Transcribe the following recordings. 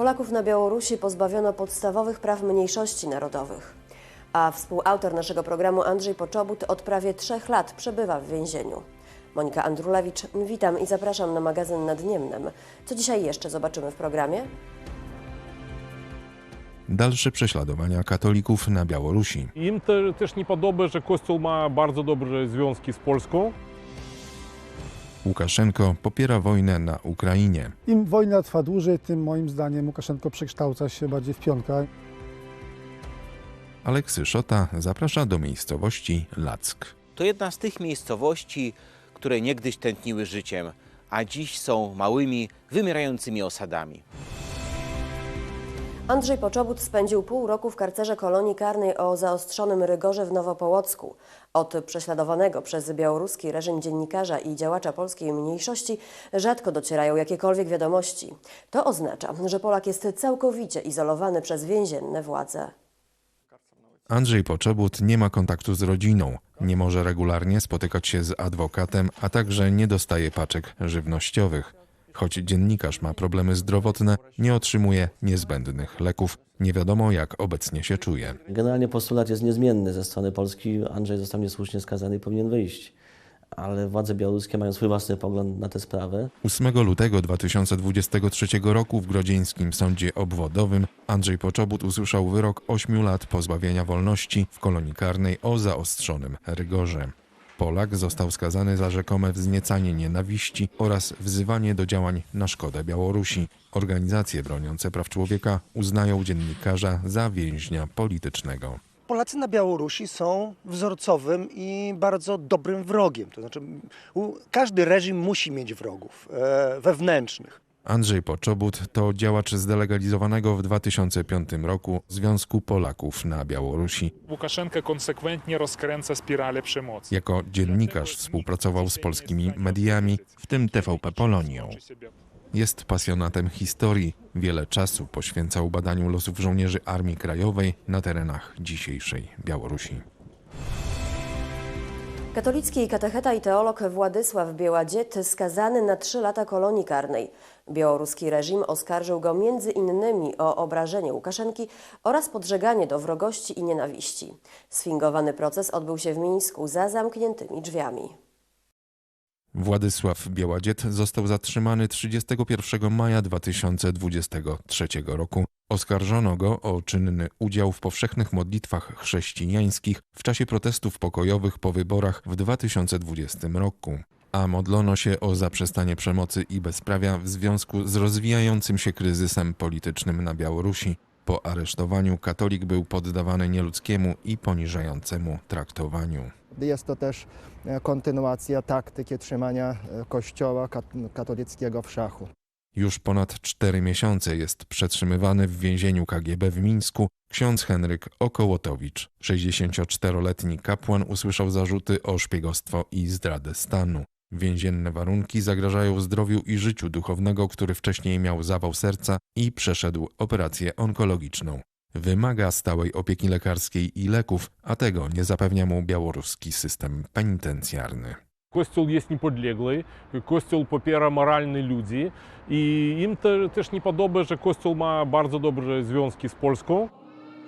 Polaków na Białorusi pozbawiono podstawowych praw mniejszości narodowych. A współautor naszego programu Andrzej Poczobut od prawie trzech lat przebywa w więzieniu. Monika Andrulewicz, witam i zapraszam na magazyn nad Niemnem. Co dzisiaj jeszcze zobaczymy w programie? dalsze prześladowania katolików na Białorusi. Im te, też nie podoba, że Kościół ma bardzo dobre związki z Polską. Łukaszenko popiera wojnę na Ukrainie. Im wojna trwa dłużej, tym moim zdaniem Łukaszenko przekształca się bardziej w pionka. Aleksy Szota zaprasza do miejscowości Lack. To jedna z tych miejscowości, które niegdyś tętniły życiem, a dziś są małymi, wymierającymi osadami. Andrzej Poczobut spędził pół roku w karcerze kolonii karnej o zaostrzonym rygorze w Nowopołocku. Od prześladowanego przez białoruski reżim dziennikarza i działacza polskiej mniejszości rzadko docierają jakiekolwiek wiadomości. To oznacza, że Polak jest całkowicie izolowany przez więzienne władze. Andrzej Poczobut nie ma kontaktu z rodziną, nie może regularnie spotykać się z adwokatem, a także nie dostaje paczek żywnościowych. Choć dziennikarz ma problemy zdrowotne, nie otrzymuje niezbędnych leków. Nie wiadomo, jak obecnie się czuje. Generalnie postulat jest niezmienny ze strony Polski. Andrzej został niesłusznie skazany i powinien wyjść. Ale władze białoruskie mają swój własny pogląd na tę sprawę. 8 lutego 2023 roku w Grodzieńskim Sądzie Obwodowym Andrzej Poczobut usłyszał wyrok 8 lat pozbawienia wolności w kolonii karnej o zaostrzonym rygorze. Polak został skazany za rzekome wzniecanie nienawiści oraz wzywanie do działań na szkodę Białorusi. Organizacje broniące praw człowieka uznają dziennikarza za więźnia politycznego. Polacy na Białorusi są wzorcowym i bardzo dobrym wrogiem. To znaczy, każdy reżim musi mieć wrogów e, wewnętrznych. Andrzej Poczobut to działacz zdelegalizowanego w 2005 roku Związku Polaków na Białorusi. Łukaszenka konsekwentnie rozkręca spiralę przemocy. Jako dziennikarz współpracował z polskimi mediami, w tym TVP Polonią. Jest pasjonatem historii. Wiele czasu poświęcał badaniu losów żołnierzy Armii Krajowej na terenach dzisiejszej Białorusi. Katolicki katecheta i teolog Władysław Białadziet skazany na trzy lata kolonii karnej. Białoruski reżim oskarżył go między innymi o obrażenie Łukaszenki oraz podżeganie do wrogości i nienawiści. Sfingowany proces odbył się w Mińsku za zamkniętymi drzwiami. Władysław Białadziet został zatrzymany 31 maja 2023 roku. Oskarżono go o czynny udział w powszechnych modlitwach chrześcijańskich w czasie protestów pokojowych po wyborach w 2020 roku. A modlono się o zaprzestanie przemocy i bezprawia w związku z rozwijającym się kryzysem politycznym na Białorusi. Po aresztowaniu katolik był poddawany nieludzkiemu i poniżającemu traktowaniu. Jest to też e, kontynuacja taktyki trzymania e, Kościoła kat- katolickiego w szachu. Już ponad cztery miesiące jest przetrzymywany w więzieniu KGB w Mińsku ksiądz Henryk Okołotowicz. 64-letni kapłan usłyszał zarzuty o szpiegostwo i zdradę stanu. Więzienne warunki zagrażają zdrowiu i życiu duchownego, który wcześniej miał zawał serca i przeszedł operację onkologiczną. Wymaga stałej opieki lekarskiej i leków, a tego nie zapewnia mu białoruski system penitencjarny. Kościół jest niepodległy, Kościół popiera moralne ludzi i im te, też nie podoba, że Kościół ma bardzo dobre związki z Polską.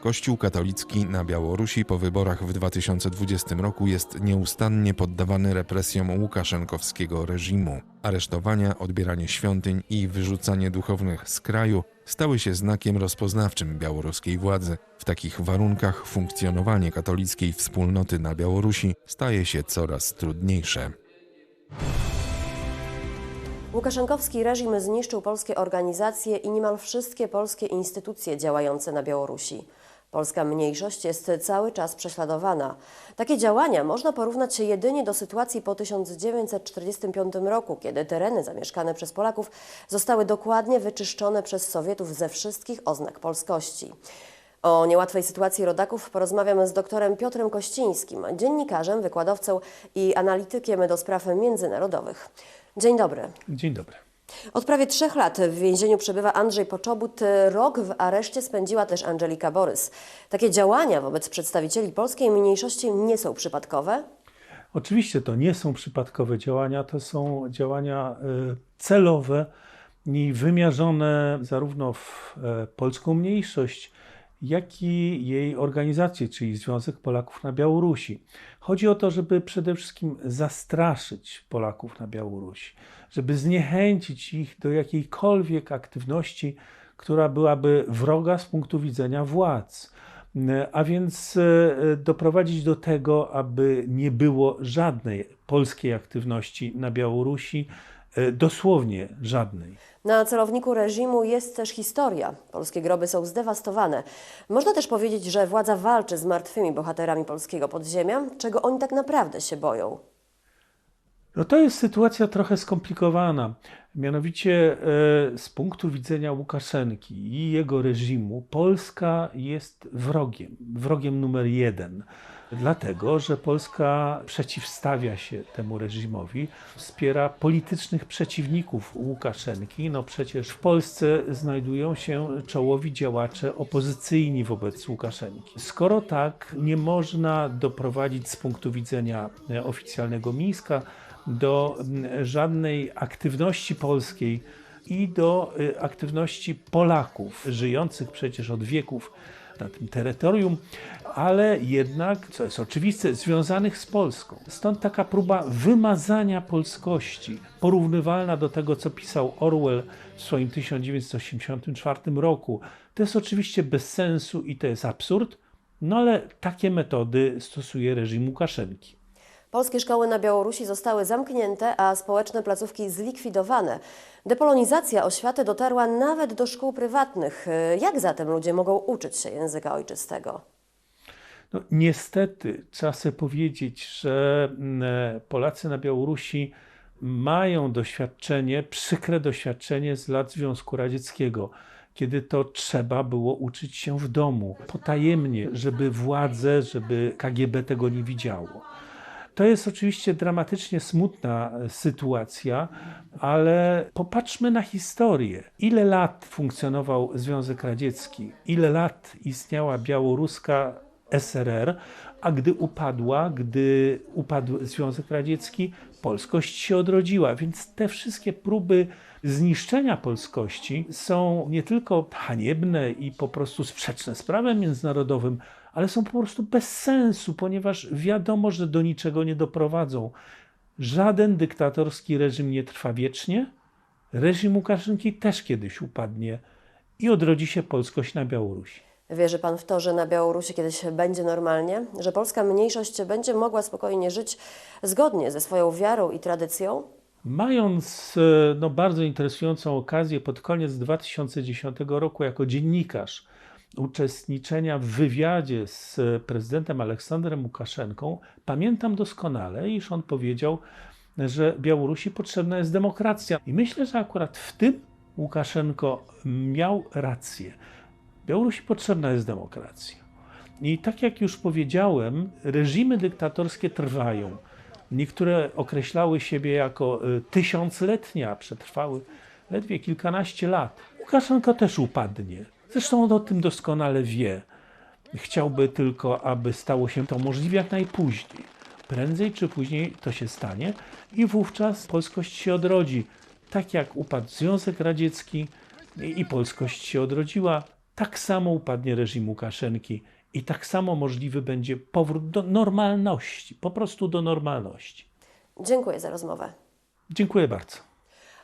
Kościół katolicki na Białorusi po wyborach w 2020 roku jest nieustannie poddawany represjom łukaszenkowskiego reżimu. Aresztowania, odbieranie świątyń i wyrzucanie duchownych z kraju stały się znakiem rozpoznawczym białoruskiej władzy. W takich warunkach funkcjonowanie katolickiej wspólnoty na Białorusi staje się coraz trudniejsze. Łukaszenkowski reżim zniszczył polskie organizacje i niemal wszystkie polskie instytucje działające na Białorusi. Polska mniejszość jest cały czas prześladowana. Takie działania można porównać jedynie do sytuacji po 1945 roku, kiedy tereny zamieszkane przez Polaków zostały dokładnie wyczyszczone przez Sowietów ze wszystkich oznak polskości. O niełatwej sytuacji rodaków porozmawiam z doktorem Piotrem Kościńskim, dziennikarzem, wykładowcą i analitykiem do spraw międzynarodowych. Dzień dobry. Dzień dobry. Od prawie trzech lat w więzieniu przebywa Andrzej Poczobut. Rok w areszcie spędziła też Angelika Borys. Takie działania wobec przedstawicieli polskiej mniejszości nie są przypadkowe? Oczywiście to nie są przypadkowe działania, to są działania y, celowe, i wymierzone zarówno w e, polską mniejszość, jak i jej organizację, czyli Związek Polaków na Białorusi. Chodzi o to, żeby przede wszystkim zastraszyć Polaków na Białorusi, żeby zniechęcić ich do jakiejkolwiek aktywności, która byłaby wroga z punktu widzenia władz. A więc e, doprowadzić do tego, aby nie było żadnej polskiej aktywności na Białorusi, dosłownie żadnej. Na celowniku reżimu jest też historia. Polskie groby są zdewastowane. Można też powiedzieć, że władza walczy z martwymi bohaterami polskiego podziemia, czego oni tak naprawdę się boją. No to jest sytuacja trochę skomplikowana. Mianowicie e, z punktu widzenia Łukaszenki i jego reżimu, Polska jest wrogiem, wrogiem numer jeden. Dlatego, że Polska przeciwstawia się temu reżimowi, wspiera politycznych przeciwników Łukaszenki. No przecież w Polsce znajdują się czołowi działacze opozycyjni wobec Łukaszenki. Skoro tak, nie można doprowadzić z punktu widzenia oficjalnego Mińska do żadnej aktywności polskiej i do aktywności Polaków, żyjących przecież od wieków na tym terytorium, ale jednak, co jest oczywiste, związanych z Polską. Stąd taka próba wymazania polskości, porównywalna do tego, co pisał Orwell w swoim 1984 roku. To jest oczywiście bez sensu i to jest absurd, no ale takie metody stosuje reżim Łukaszenki. Polskie szkoły na Białorusi zostały zamknięte, a społeczne placówki zlikwidowane. Depolonizacja oświaty dotarła nawet do szkół prywatnych. Jak zatem ludzie mogą uczyć się języka ojczystego? No, niestety trzeba sobie powiedzieć, że mm, Polacy na Białorusi mają doświadczenie, przykre doświadczenie z lat Związku Radzieckiego, kiedy to trzeba było uczyć się w domu, potajemnie, żeby władze, żeby KGB tego nie widziało. To jest oczywiście dramatycznie smutna sytuacja, ale popatrzmy na historię. Ile lat funkcjonował Związek Radziecki, ile lat istniała białoruska SRR, a gdy upadła, gdy upadł Związek Radziecki, polskość się odrodziła. Więc te wszystkie próby zniszczenia polskości są nie tylko haniebne i po prostu sprzeczne z prawem międzynarodowym, ale są po prostu bez sensu, ponieważ wiadomo, że do niczego nie doprowadzą. Żaden dyktatorski reżim nie trwa wiecznie. Reżim Łukaszenki też kiedyś upadnie i odrodzi się polskość na Białorusi. Wierzy pan w to, że na Białorusi kiedyś będzie normalnie? Że polska mniejszość będzie mogła spokojnie żyć zgodnie ze swoją wiarą i tradycją? Mając e, no, bardzo interesującą okazję pod koniec 2010 roku jako dziennikarz uczestniczenia w wywiadzie z prezydentem Aleksandrem Łukaszenką, pamiętam doskonale, iż on powiedział, że Białorusi potrzebna jest demokracja. I myślę, że akurat w tym Łukaszenko miał rację. Białorusi potrzebna jest demokracja. I tak jak już powiedziałem, reżimy dyktatorskie trwają. Niektóre określały siebie jako y, tysiącletnie, a przetrwały ledwie kilkanaście lat. Łukaszenko też upadnie. Zresztą on o tym doskonale wie. Chciałby tylko, aby stało się to możliwie jak najpóźniej. Prędzej czy później to się stanie i wówczas polskość się odrodzi. Tak jak upadł Związek Radziecki i polskość się odrodziła, tak samo upadnie reżim Łukaszenki i tak samo możliwy będzie powrót do normalności, po prostu do normalności. Dziękuję za rozmowę. Dziękuję bardzo.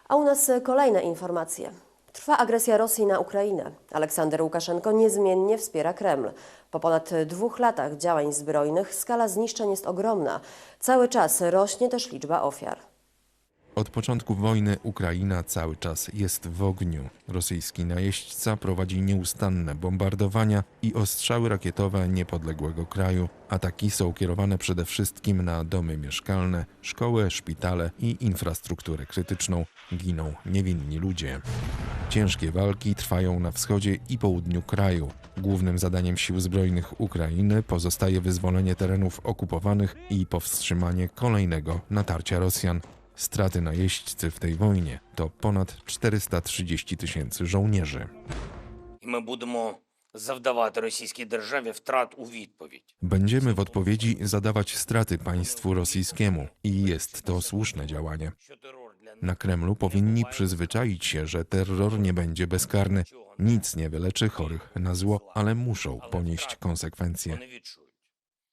A u nas kolejne informacje. Trwa agresja Rosji na Ukrainę. Aleksander Łukaszenko niezmiennie wspiera Kreml. Po ponad dwóch latach działań zbrojnych skala zniszczeń jest ogromna. Cały czas rośnie też liczba ofiar. Od początku wojny Ukraina cały czas jest w ogniu. Rosyjski najeźdźca prowadzi nieustanne bombardowania i ostrzały rakietowe niepodległego kraju. Ataki są kierowane przede wszystkim na domy mieszkalne, szkoły, szpitale i infrastrukturę krytyczną. Giną niewinni ludzie. Ciężkie walki trwają na wschodzie i południu kraju. Głównym zadaniem sił zbrojnych Ukrainy pozostaje wyzwolenie terenów okupowanych i powstrzymanie kolejnego natarcia Rosjan. Straty najeźdźcy w tej wojnie to ponad 430 tysięcy żołnierzy. І ми будемо завдавати російській державі втрат у відповідь. Będziemy w odpowiedzi zadawać straty państwu rosyjskiemu i jest to słuszne działanie. Na Kremlu powinni przyzwyczaić się, że terror nie będzie bezkarny. Nic nie wyleczy chorych na zło, ale muszą ponieść konsekwencje.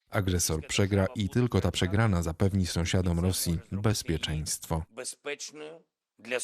Agresor przegra i tylko ta przegrana zapewni sąsiadom Rosji bezpieczeństwo dla.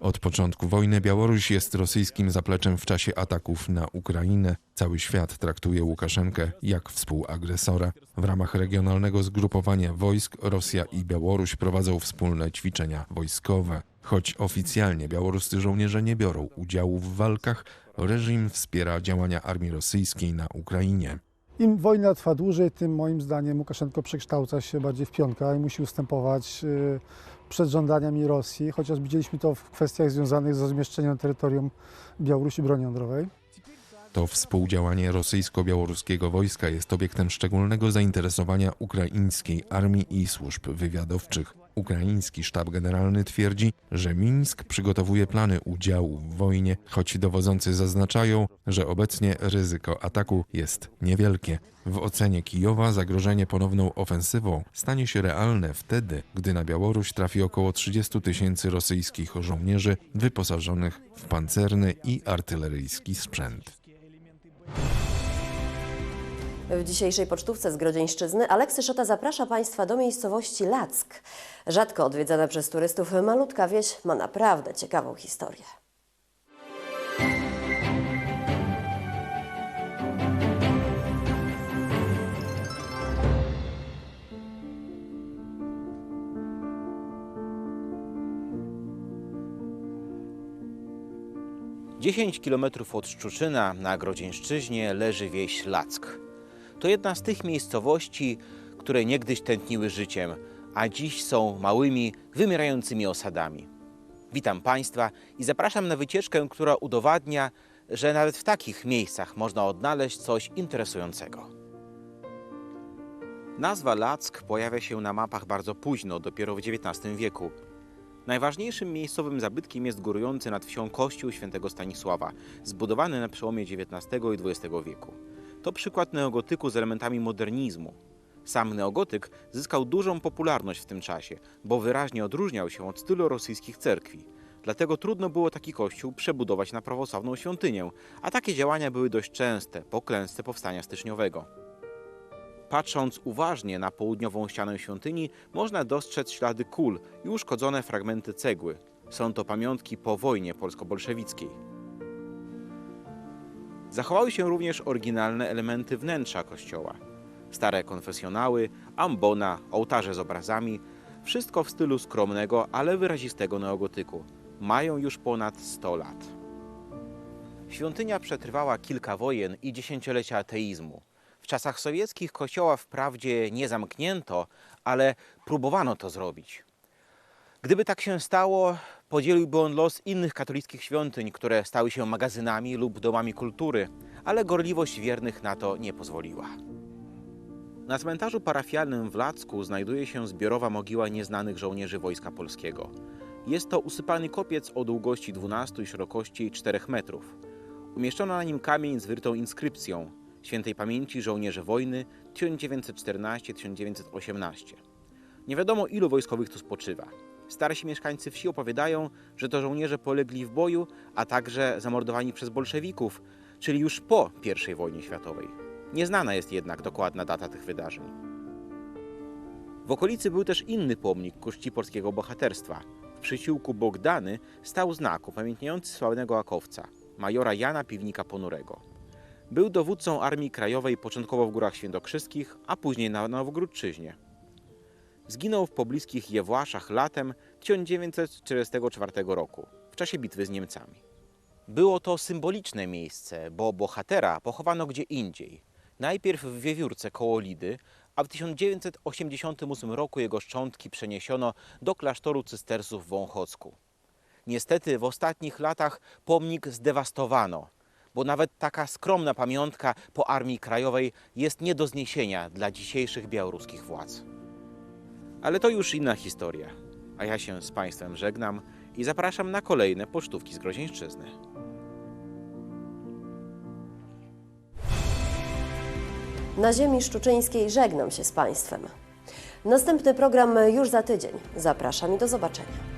Od początku wojny Białoruś jest rosyjskim zapleczem w czasie ataków na Ukrainę. Cały świat traktuje Łukaszenkę jak współagresora. W ramach regionalnego zgrupowania wojsk Rosja i Białoruś prowadzą wspólne ćwiczenia wojskowe. Choć oficjalnie białoruscy żołnierze nie biorą udziału w walkach, reżim wspiera działania armii rosyjskiej na Ukrainie. Im wojna trwa dłużej, tym moim zdaniem Łukaszenko przekształca się bardziej w pionka i musi ustępować y, przed żądaniami Rosji, chociaż widzieliśmy to w kwestiach związanych z rozmieszczeniem na terytorium Białorusi broni jądrowej. To współdziałanie rosyjsko-białoruskiego wojska jest obiektem szczególnego zainteresowania ukraińskiej armii i służb wywiadowczych. Ukraiński sztab generalny twierdzi, że Mińsk przygotowuje plany udziału w wojnie, choć dowodzący zaznaczają, że obecnie ryzyko ataku jest niewielkie. W ocenie Kijowa zagrożenie ponowną ofensywą stanie się realne wtedy, gdy na Białoruś trafi około 30 tysięcy rosyjskich żołnierzy wyposażonych w pancerny i artyleryjski sprzęt. W dzisiejszej pocztówce z Grodzieńszczyzny Aleksy Szota zaprasza Państwa do miejscowości Lack. Rzadko odwiedzana przez turystów malutka wieś ma naprawdę ciekawą historię. Dziesięć kilometrów od Szczuczyna na Grodzieńszczyźnie leży wieś Lack. To jedna z tych miejscowości, które niegdyś tętniły życiem, a dziś są małymi, wymierającymi osadami. Witam Państwa i zapraszam na wycieczkę, która udowadnia, że nawet w takich miejscach można odnaleźć coś interesującego. Nazwa Lack pojawia się na mapach bardzo późno, dopiero w XIX wieku. Najważniejszym miejscowym zabytkiem jest górujący nad wsią kościół świętego Stanisława, zbudowany na przełomie XIX i XX wieku. To przykład neogotyku z elementami modernizmu. Sam neogotyk zyskał dużą popularność w tym czasie, bo wyraźnie odróżniał się od stylu rosyjskich cerkwi. Dlatego trudno było taki kościół przebudować na prawosławną świątynię, a takie działania były dość częste po klęsce powstania styczniowego. Patrząc uważnie na południową ścianę świątyni, można dostrzec ślady kul i uszkodzone fragmenty cegły. Są to pamiątki po wojnie polsko-bolszewickiej. Zachowały się również oryginalne elementy wnętrza kościoła. Stare konfesjonały, ambona, ołtarze z obrazami, wszystko w stylu skromnego, ale wyrazistego neogotyku. Mają już ponad 100 lat. Świątynia przetrwała kilka wojen i dziesięciolecia ateizmu. W czasach sowieckich kościoła wprawdzie nie zamknięto, ale próbowano to zrobić. Gdyby tak się stało, podzieliłby on los innych katolickich świątyń, które stały się magazynami lub domami kultury, ale gorliwość wiernych na to nie pozwoliła. Na cmentarzu parafialnym w Lacku znajduje się zbiorowa mogiła nieznanych żołnierzy Wojska Polskiego. Jest to usypany kopiec o długości 12 i szerokości 4 metrów. Umieszczono na nim kamień z wyrytą inskrypcją świętej pamięci żołnierze wojny 1914-1918. Nie wiadomo ilu wojskowych tu spoczywa. Starsi mieszkańcy wsi opowiadają, że to żołnierze polegli w boju, a także zamordowani przez bolszewików, czyli już po I wojnie światowej. Nieznana jest jednak dokładna data tych wydarzeń. W okolicy był też inny pomnik ku czci polskiego bohaterstwa. W przysiłku Bogdany stał znak upamiętniający sławnego akowca, majora Jana Piwnika Ponurego. Był dowódcą Armii Krajowej początkowo w Górach Świętokrzyskich, a później na Nowogródczyźnie. Zginął w pobliskich Jewłaszach latem 1944 roku, w czasie bitwy z Niemcami. Było to symboliczne miejsce, bo bohatera pochowano gdzie indziej. Najpierw w Wiewiórce koło Lidy, a w 1988 roku jego szczątki przeniesiono do klasztoru cystersów w Wąchocku. Niestety w ostatnich latach pomnik zdewastowano, bo nawet taka skromna pamiątka po Armii Krajowej jest nie do zniesienia dla dzisiejszych białoruskich władz. Ale to już inna historia, a ja się z Państwem żegnam i zapraszam na kolejne pocztówki z Grozieńszczyzny. Na ziemi szczuczyńskiej żegnam się z Państwem. Następny program już za tydzień. Zapraszam i do zobaczenia.